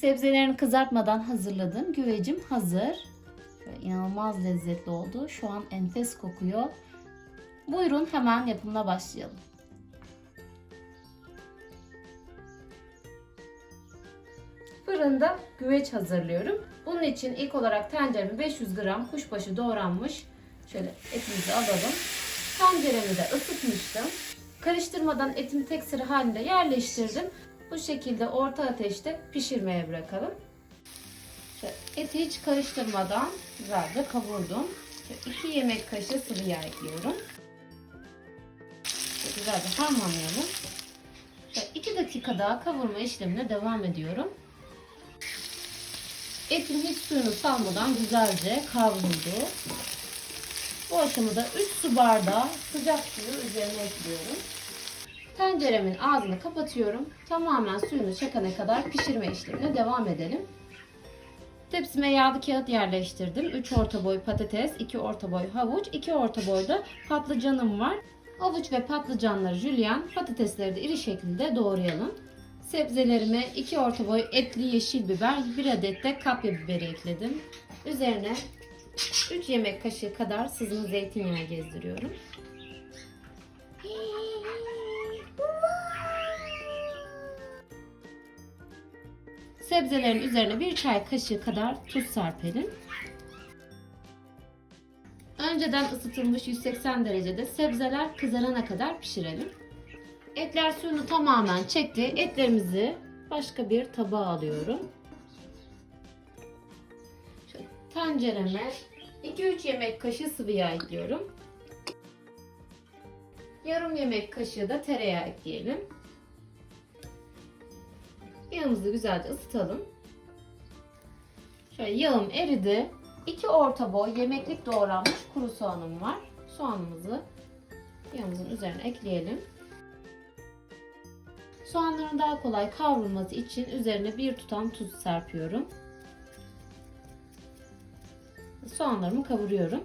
Sebzelerini kızartmadan hazırladım. Güvecim hazır. Şöyle inanılmaz lezzetli oldu. Şu an enfes kokuyor. Buyurun hemen yapımına başlayalım. Fırında güveç hazırlıyorum. Bunun için ilk olarak tencereme 500 gram kuşbaşı doğranmış. Şöyle etimizi alalım. Tenceremi de ısıtmıştım. Karıştırmadan etimi tek sıra halinde yerleştirdim. Bu şekilde orta ateşte pişirmeye bırakalım. Şöyle eti hiç karıştırmadan güzelce kavurdum. 2 yemek kaşığı sıvı yağ ekliyorum. Şöyle güzelce harmanlayalım. 2 dakika daha kavurma işlemine devam ediyorum. Etin hiç suyunu salmadan güzelce kavruldu. Bu aşamada 3 su bardağı sıcak suyu üzerine ekliyorum. Tenceremin ağzını kapatıyorum. Tamamen suyunu çekene kadar pişirme işlemine devam edelim. Tepsime yağlı kağıt yerleştirdim. 3 orta boy patates, 2 orta boy havuç, 2 orta boyda patlıcanım var. Havuç ve patlıcanları jülyen, patatesleri de iri şekilde doğrayalım. Sebzelerime 2 orta boy etli yeşil biber, 1 adet de kapya biberi ekledim. Üzerine 3 yemek kaşığı kadar sızma zeytinyağı gezdiriyorum. Sebzelerin üzerine bir çay kaşığı kadar tuz serpelim. Önceden ısıtılmış 180 derecede sebzeler kızarana kadar pişirelim. Etler suyunu tamamen çekti. Etlerimizi başka bir tabağa alıyorum. Şöyle tencereme 2-3 yemek kaşığı sıvı yağ ekliyorum. Yarım yemek kaşığı da tereyağı ekleyelim. Yağımızı güzelce ısıtalım. Şöyle yağım eridi. 2 orta boy yemeklik doğranmış kuru soğanım var. Soğanımızı yağımızın üzerine ekleyelim. Soğanların daha kolay kavrulması için üzerine bir tutam tuz serpiyorum. Soğanlarımı kavuruyorum.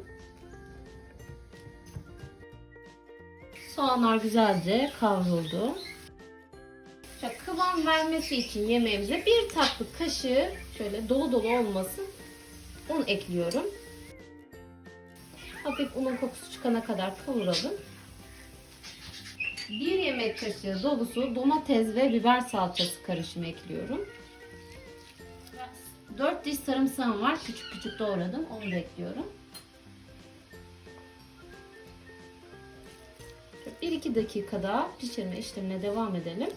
Soğanlar güzelce kavruldu. Kıvam vermesi için yemeğimize bir tatlı kaşığı şöyle dolu dolu olması un ekliyorum. Hafif unun kokusu çıkana kadar kavuralım. 1 yemek kaşığı dolusu domates ve biber salçası karışımı ekliyorum. 4 diş sarımsağım var. Küçük küçük doğradım. Onu da ekliyorum. 1-2 dakika daha pişirme işlemine devam edelim.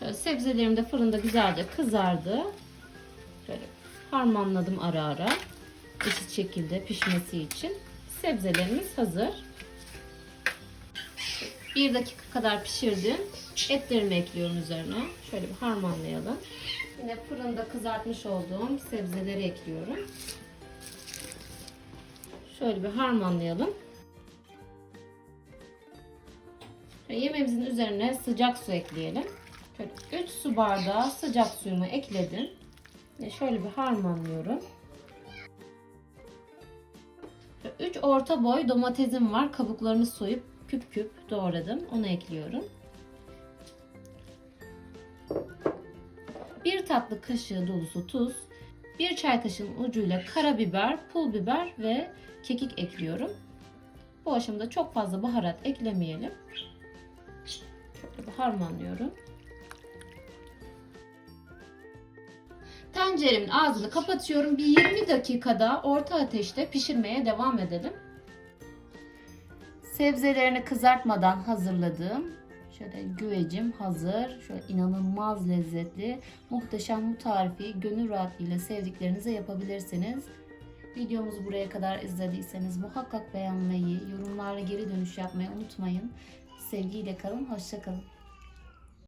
Şöyle sebzelerim de fırında güzelce kızardı. Şöyle harmanladım ara ara. Eşit şekilde pişmesi için. Sebzelerimiz hazır. Bir dakika kadar pişirdim. Etlerimi ekliyorum üzerine. Şöyle bir harmanlayalım. Yine fırında kızartmış olduğum sebzeleri ekliyorum. Şöyle bir harmanlayalım. Yemeğimizin üzerine sıcak su ekleyelim. Şöyle 3 su bardağı sıcak suyumu ekledim. Ve şöyle bir harmanlıyorum. 3 orta boy domatesim var. Kabuklarını soyup küp küp doğradım. Onu ekliyorum. 1 tatlı kaşığı dolusu tuz, 1 çay kaşığının ucuyla karabiber, pul biber ve kekik ekliyorum. Bu aşamada çok fazla baharat eklemeyelim. Şöyle harmanlıyorum. Tenceremin ağzını kapatıyorum. Bir 20 dakikada orta ateşte pişirmeye devam edelim. Sebzelerini kızartmadan hazırladığım şöyle güvecim hazır. Şöyle inanılmaz lezzetli. Muhteşem bu tarifi gönül rahatlığıyla sevdiklerinize yapabilirsiniz. Videomuzu buraya kadar izlediyseniz muhakkak beğenmeyi, yorumlarla geri dönüş yapmayı unutmayın. Sevgiyle kalın, hoşça kalın.